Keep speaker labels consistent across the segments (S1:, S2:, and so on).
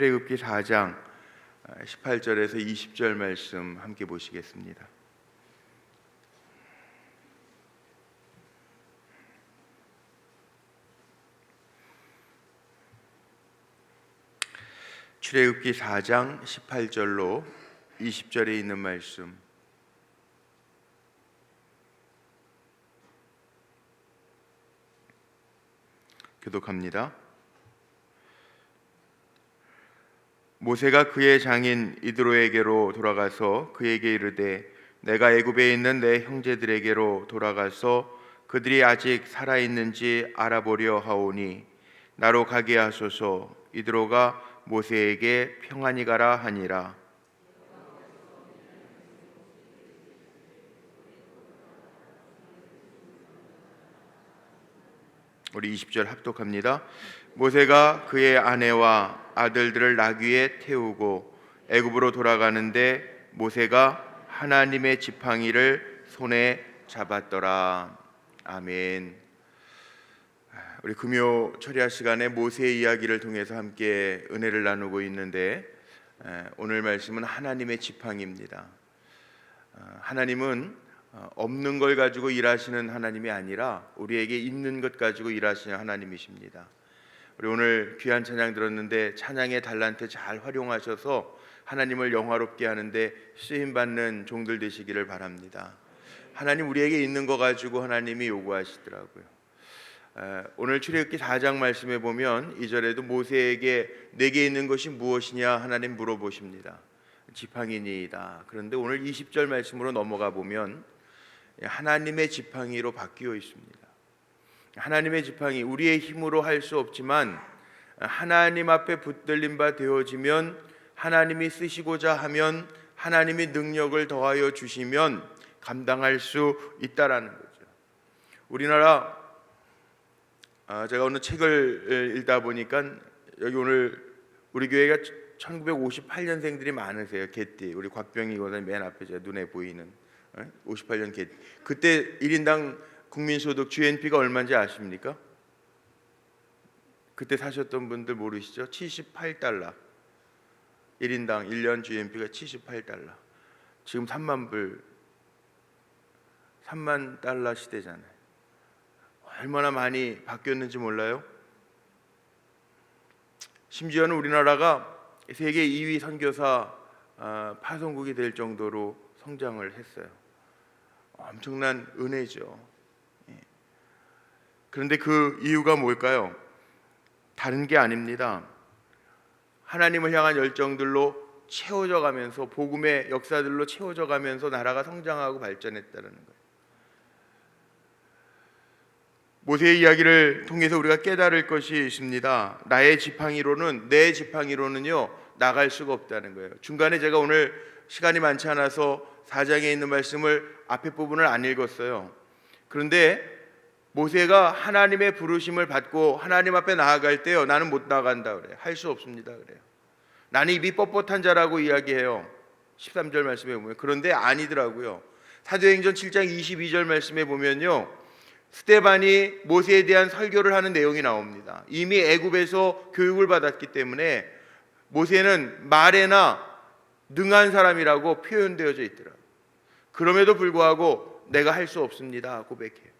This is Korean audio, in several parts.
S1: 출애굽기 4장 18절에서 20절 말씀 함께 보시겠습니다. 출애굽기 4장 18절로 20절에 있는 말씀 교독합니다. 모세가 그의 장인 이드로에게로 돌아가서 그에게 이르되 내가 애굽에 있는 내 형제들에게로 돌아가서 그들이 아직 살아 있는지 알아보려 하오니 나로 가게 하소서. 이드로가 모세에게 평안히 가라 하니라 우리 20절 합독합니다. 모세가 그의 아내와 아들들을 나귀에 태우고 애굽으로 돌아가는데 모세가 하나님의 지팡이를 손에 잡았더라. 아멘. 우리 금요 철야 시간에 모세의 이야기를 통해서 함께 은혜를 나누고 있는데 에, 오늘 말씀은 하나님의 지팡이입니다. 어, 하나님은 어, 없는 걸 가지고 일하시는 하나님이 아니라 우리에게 있는 것 가지고 일하시는 하나님이십니다. 우리 오늘 귀한 찬양 들었는데 찬양의 달란트 잘 활용하셔서 하나님을 영화롭게 하는데 쓰임 받는 종들 되시기를 바랍니다. 하나님 우리에게 있는 거 가지고 하나님이 요구하시더라고요. 에, 오늘 출애굽기 4장 말씀에 보면 2절에도 모세에게 내게 있는 것이 무엇이냐 하나님 물어보십니다. 지팡이니이다. 그런데 오늘 20절 말씀으로 넘어가 보면 하나님의 지팡이로 바뀌어 있습니다. 하나님의 지팡이 우리의 힘으로 할 수 없지만 하나님 앞에 붙들림 바 되어지면 하나님이 쓰시고자 하면 하나님이 능력을 더하여 주시면 감당할 수 있다라는 거죠. 우리나라 아, 제가 오늘 책을 읽다 보니까 여기 오늘 우리 교회가 1958년생들이 많으세요. 개띠 우리 곽병희 이거는 맨 앞에 제 눈에 보이는 58년 개 그때 1인당 국민소득 GNP가 얼마인지 아십니까? 그때 사셨던 분들 모르시죠? 78달러 1인당 1년 GNP가 78달러 지금 3만 불 3만 달러 시대잖아요 얼마나 많이 바뀌었는지 몰라요? 심지어는 우리나라가 세계 2위 선교사 아, 파송국이 될 정도로 성장을 했어요. 엄청난 은혜죠. 예. 그런데 그 이유가 뭘까요? 다른 게 아닙니다. 하나님을 향한 열정들로 채워져 가면서 복음의 역사들로 채워져 가면서 나라가 성장하고 발전했다는 거예요. 모세의 이야기를 통해서 우리가 깨달을 것이 있습니다. 나의 지팡이로는 내 지팡이로는요 나갈 수가 없다는 거예요. 중간에 제가 오늘 시간이 많지 않아서 사장에 있는 말씀을 앞에 부분을 안 읽었어요. 그런데 모세가 하나님의 부르심을 받고 하나님 앞에 나아갈 때요. 나는 못 나간다 그래요. 할수 없습니다 그래요. 나는 입이 뻣뻣한 자라고 이야기해요. 13절 말씀에 보면 그런데 아니더라고요. 사도행전 7장 22절 말씀에 보면요. 스테반이 모세에 대한 설교를 하는 내용이 나옵니다. 이미 애굽에서 교육을 받았기 때문에 모세는 말에나 능한 사람이라고 표현되어져 있더라. 그럼에도 불구하고 내가 할 수 없습니다 고백해요.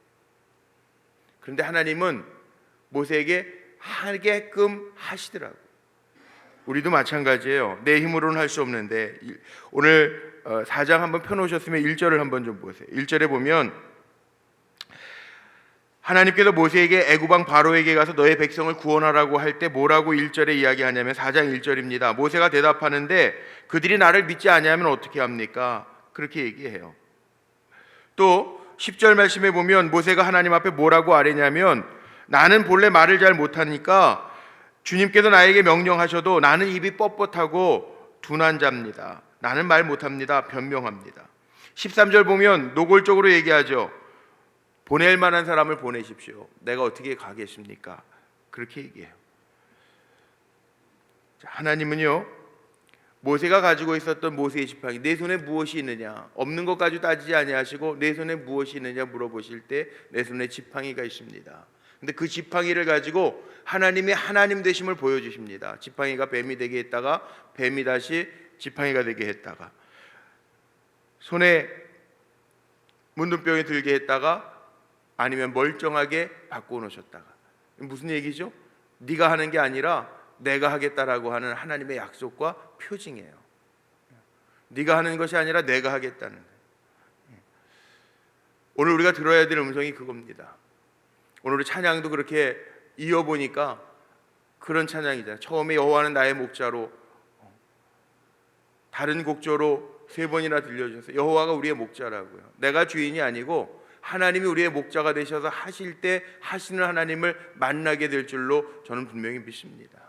S1: 그런데 하나님은 모세에게 하게끔 하시더라고. 우리도 마찬가지예요. 내 힘으로는 할 수 없는데 오늘 4장 한번 펴놓으셨으면 1절을 한번 좀 보세요. 1절에 보면 하나님께서 모세에게 애굽왕 바로에게 가서 너의 백성을 구원하라고 할 때 뭐라고 1절에 이야기하냐면 4장 1절입니다. 모세가 대답하는데 그들이 나를 믿지 아니하면 어떻게 합니까? 그렇게 얘기해요. 또 10절 말씀에 보면 모세가 하나님 앞에 뭐라고 아뢰냐면 나는 본래 말을 잘 못하니까 주님께서 나에게 명령하셔도 나는 입이 뻣뻣하고 둔한 자입니다. 나는 말 못합니다. 변명합니다. 13절 보면 노골적으로 얘기하죠. 보낼 만한 사람을 보내십시오. 내가 어떻게 가겠습니까? 그렇게 얘기해요. 하나님은요 모세가 가지고 있었던 모세의 지팡이 내 손에 무엇이 있느냐 없는 것까지 따지지 아니하시고 내 손에 무엇이 있느냐 물어보실 때 내 손에 지팡이가 있습니다. 근데 그 지팡이를 가지고 하나님이 하나님 되심을 보여주십니다. 지팡이가 뱀이 되게 했다가 뱀이 다시 지팡이가 되게 했다가 손에 문둥병이 들게 했다가 아니면 멀쩡하게 바꿔 놓으셨다가 무슨 얘기죠? 네가 하는 게 아니라 내가 하겠다라고 하는 하나님의 약속과 표징이에요. 네가 하는 것이 아니라 내가 하겠다는. 오늘 우리가 들어야 될 음성이 그겁니다. 오늘 찬양도 그렇게 이어 보니까 그런 찬양이잖아요. 처음에 여호와는 나의 목자로 다른 곡조로 세 번이나 들려주셔서 여호와가 우리의 목자라고요. 내가 주인이 아니고 하나님이 우리의 목자가 되셔서 하실 때 하시는 하나님을 만나게 될 줄로 저는 분명히 믿습니다.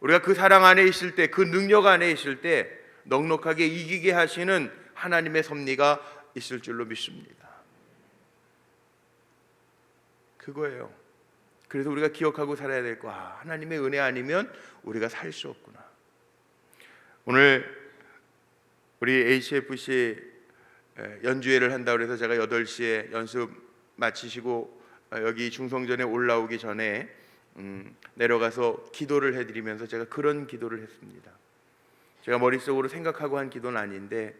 S1: 우리가 그 사랑 안에 있을 때, 그 능력 안에 있을 때 넉넉하게 이기게 하시는 하나님의 섭리가 있을 줄로 믿습니다. 그거예요. 그래서 우리가 기억하고 살아야 될 거. 아, 하나님의 은혜 아니면 우리가 살 수 없구나. 오늘 우리 HFC 연주회를 한다고 해서 제가 8시에 연습 마치시고 어, 여기 중성전에 올라오기 전에 음, 내려가서 기도를 해드리면서 제가 그런 기도를 했습니다. 제가 머릿속으로 생각하고 한 기도는 아닌데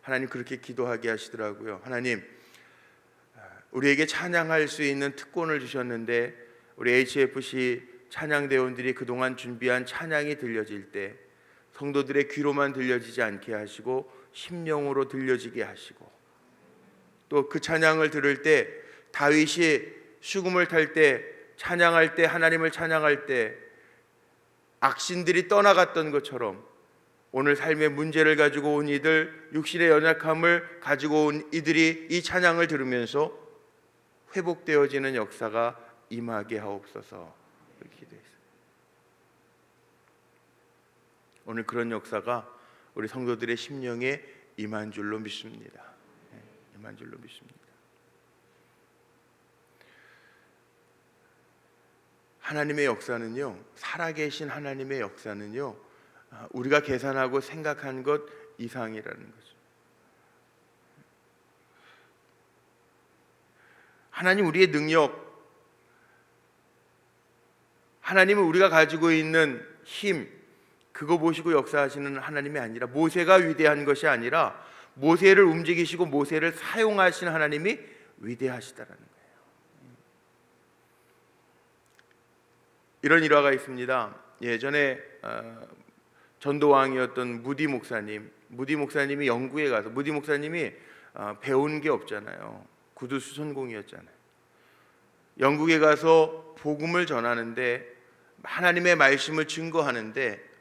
S1: 하나님 그렇게 기도하게 하시더라고요. 하나님 우리에게 찬양할 수 있는 특권을 주셨는데 우리 HFC 찬양 대원들이 그동안 준비한 찬양이 들려질 때 성도들의 귀로만 들려지지 않게 하시고 심령으로 들려지게 하시고 또 그 찬양을 들을 때 다윗이 수금을 탈 때 찬양할 때 하나님을 찬양할 때 악신들이 떠나갔던 것처럼 오늘 삶의 문제를 가지고 온 이들 육신의 연약함을 가지고 온 이들이 이 찬양을 들으면서 회복되어지는 역사가 임하게 하옵소서 기도했어요. 오늘 그런 역사가 우리 성도들의 심령에 임한 줄로 믿습니다. 예, 임한 줄로 믿습니다. 하나님의 역사는요, 살아계신 하나님의 역사는요, 아, 우리가 계산하고 생각한 것 이상이라는 거죠. 하나님 우리의 능력, 하나님은 우리가 가지고 있는 힘, 그거 보시고 역사하시는 하나님이 아니라 모세가 위대한 것이 아니라 모세를 움직이시고 모세를 사용하신 하나님이 위대하시다라는 거예요. 이런 일화가 있습니다. 예전에 어, 전도왕이었던 무디 목사님, 무디 목사님이 영국에 가서 무디 목사님이 어, 배운 게 없잖아요. 구두 수선공이었잖아요. 영국에 가서 복음을 전하는데 하나님의 말씀을 증거하는데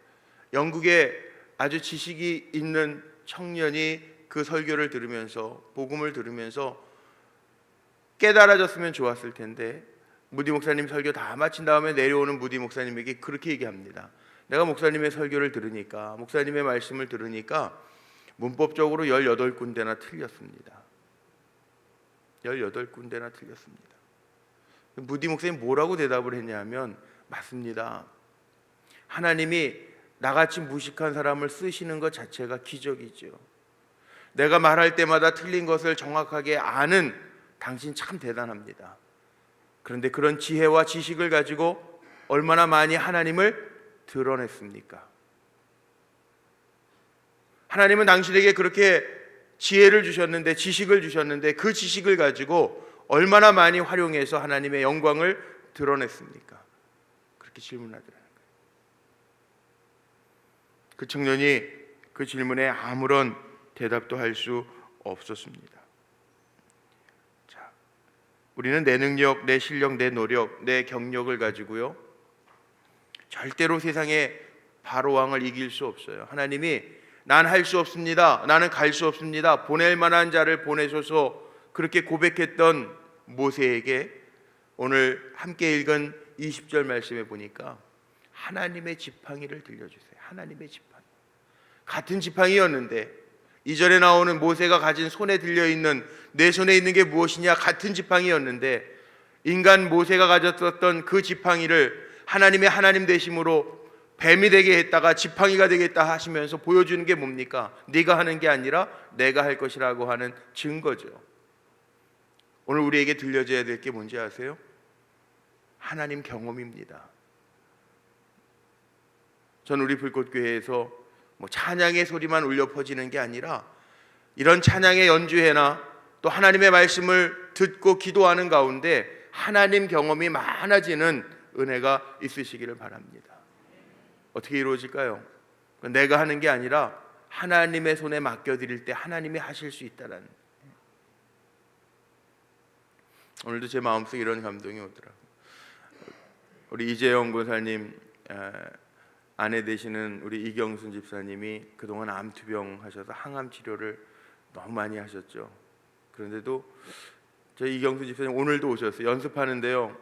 S1: 영국에 아주 지식이 있는 청년이 그 설교를 들으면서 복음을 들으면서 깨달아졌으면 좋았을 텐데 무디 목사님 설교 다 마친 다음에 내려오는 무디 목사님에게 그렇게 얘기합니다. 내가 목사님의 설교를 들으니까 목사님의 말씀을 들으니까 문법적으로 18군데나 틀렸습니다. 18군데나 틀렸습니다. 무디 목사님 뭐라고 대답을 했냐면 맞습니다. 하나님이 나같이 무식한 사람을 쓰시는 것 자체가 기적이죠. 내가 말할 때마다 틀린 것을 정확하게 아는 당신 참 대단합니다. 그런데 그런 지혜와 지식을 가지고 얼마나 많이 하나님을 드러냈습니까? 하나님은 당신에게 그렇게 지혜를 주셨는데 지식을 주셨는데 그 지식을 가지고 얼마나 많이 활용해서 하나님의 영광을 드러냈습니까? 그렇게 질문하더라는 거예요. 그 청년이 그 질문에 아무런 대답도 할 수 없었습니다. 자, 우리는 내 능력, 내 실력, 내 노력, 내 경력을 가지고요. 절대로 세상에 바로 왕을 이길 수 없어요. 하나님이 난 할 수 없습니다. 나는 갈 수 없습니다. 보낼 만한 자를 보내셔서 그렇게 고백했던 모세에게 오늘 함께 읽은 20절 말씀에 보니까 하나님의 지팡이를 들려주세요. 하나님의 지팡이. 같은 지팡이였는데 이전에 나오는 모세가 가진 손에 들려 있는 내 손에 있는 게 무엇이냐 같은 지팡이였는데 인간 모세가 가졌었던 그 지팡이를 하나님의 하나님 되심으로 뱀이 되게 했다가 지팡이가 되겠다 하시면서 보여주는 게 뭡니까? 네가 하는 게 아니라 내가 할 것이라고 하는 증거죠. 오늘 우리에게 들려져야 될 게 뭔지 아세요? 하나님 경험입니다. 전 우리 불꽃교회에서 뭐 찬양의 소리만 울려 퍼지는 게 아니라 이런 찬양의 연주회나 또 하나님의 말씀을 듣고 기도하는 가운데 하나님 경험이 많아지는 은혜가 있으시기를 바랍니다. 어떻게 이루어질까요? 내가 하는 게 아니라 하나님의 손에 맡겨드릴 때 하나님이 하실 수 있다라는. 오늘도 제 마음속에 이런 감동이 오더라고요. 우리 이재영 권사님 아, 아내 되시는 우리 이경순 집사님이 그동안 암투병 하셔서 항암 치료를 너무 많이 하셨죠. 그런데도 저희 이경순 집사님 오늘도 오셨어요. 연습하는데요.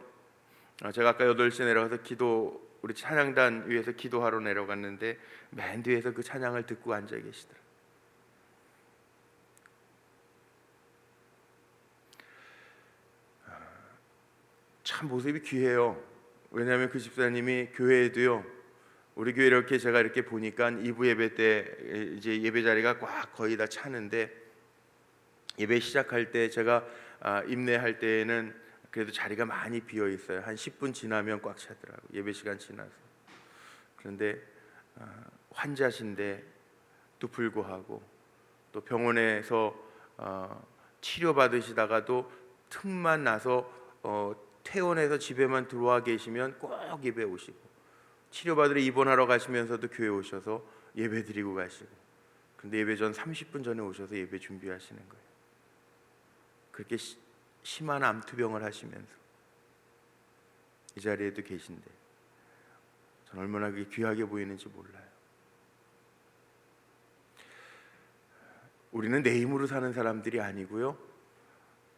S1: 아, 제가 아까 8시에 내려가서 기도 우리 찬양단 위에서 기도하러 내려갔는데 맨 뒤에서 그 찬양을 듣고 앉아 계시더라고요. 아, 참 모습이 귀해요. 왜냐하면 그 집사님이 교회에도요. 우리 교회 이렇게 제가 이렇게 보니까 2부 예배 때 이제 예배 자리가 꽉 거의 다 차는데 예배 시작할 때 제가 아, 임내할 때에는 그래도 자리가 많이 비어 있어요. 한 10분 지나면 꽉 차더라고. 예배 시간 지나서. 그런데 아, 환자신데 또 불구하고 또 병원에서 어, 치료 받으시다가도 틈만 나서 어, 퇴원해서 집에만 들어와 계시면 꼭 예배 오시고 치료 받으러 입원하러 가시면서도 교회 오셔서 예배 드리고 가시고 근데 예배 전 30분 전에 오셔서 예배 준비하시는 거예요. 그렇게 시, 심한 암투병을 하시면서 이 자리에도 계신데 전 얼마나 귀하게 보이는지 몰라요. 우리는 내 힘으로 사는 사람들이 아니고요.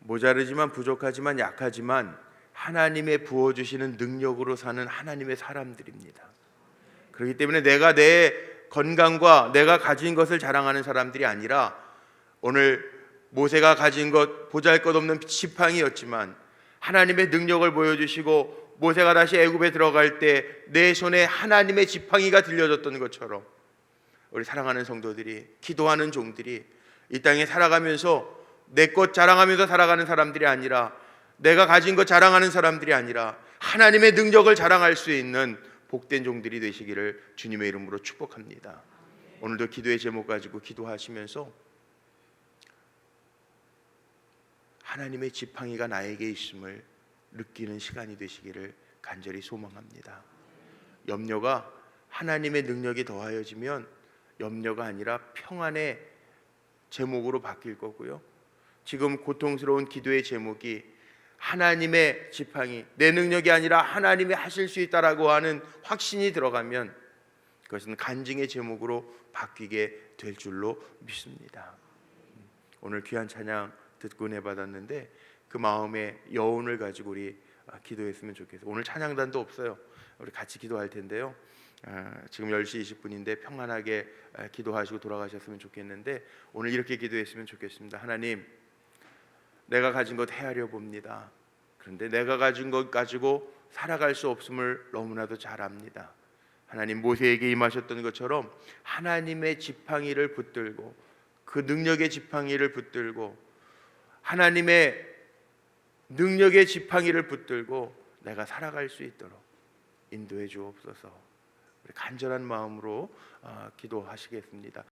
S1: 모자르지만 부족하지만 약하지만 하나님의 부어 주시는 능력으로 사는 하나님의 사람들입니다. 그렇기 때문에 내가 내 건강과 내가 가진 것을 자랑하는 사람들이 아니라 오늘 모세가 가진 것 보잘것없는 지팡이였지만 하나님의 능력을 보여주시고 모세가 다시 애굽에 들어갈 때 내 손에 하나님의 지팡이가 들려졌던 것처럼 우리 사랑하는 성도들이 기도하는 종들이 이 땅에 살아가면서 내 것 자랑하면서 살아가는 사람들이 아니라 내가 가진 것 자랑하는 사람들이 아니라 하나님의 능력을 자랑할 수 있는 복된 종들이 되시기를 주님의 이름으로 축복합니다. 오늘도 기도의 제목 가지고 기도하시면서 하나님의 지팡이가 나에게 있음을 느끼는 시간이 되시기를 간절히 소망합니다. 염려가 하나님의 능력이 더하여지면 염려가 아니라 평안의 제목으로 바뀔 거고요. 지금 고통스러운 기도의 제목이 하나님의 지팡이, 내 능력이 아니라 하나님이 하실 수 있다라고 하는 확신이 들어가면 그것은 간증의 제목으로 바뀌게 될 줄로 믿습니다. 오늘 귀한 찬양 듣고 은혜 받았는데 그 마음의 여운을 가지고 우리 아, 기도했으면 좋겠어요. 오늘 찬양단도 없어요. 우리 같이 기도할 텐데요. 아, 지금 10시 20분인데 평안하게 아, 기도하시고 돌아가셨으면 좋겠는데 오늘 이렇게 기도했으면 좋겠습니다. 하나님, 내가 가진 것 헤아려 봅니다. 그런데 내가 가진 것 가지고 살아갈 수 없음을 너무나도 잘 압니다. 하나님 모세에게 임하셨던 것처럼 하나님의 지팡이를 붙들고 그 능력의 지팡이를 붙들고 하나님의 능력의 지팡이를 붙들고 내가 살아갈 수 있도록 인도해 주옵소서. 간절한 마음으로 어, 기도하시겠습니다.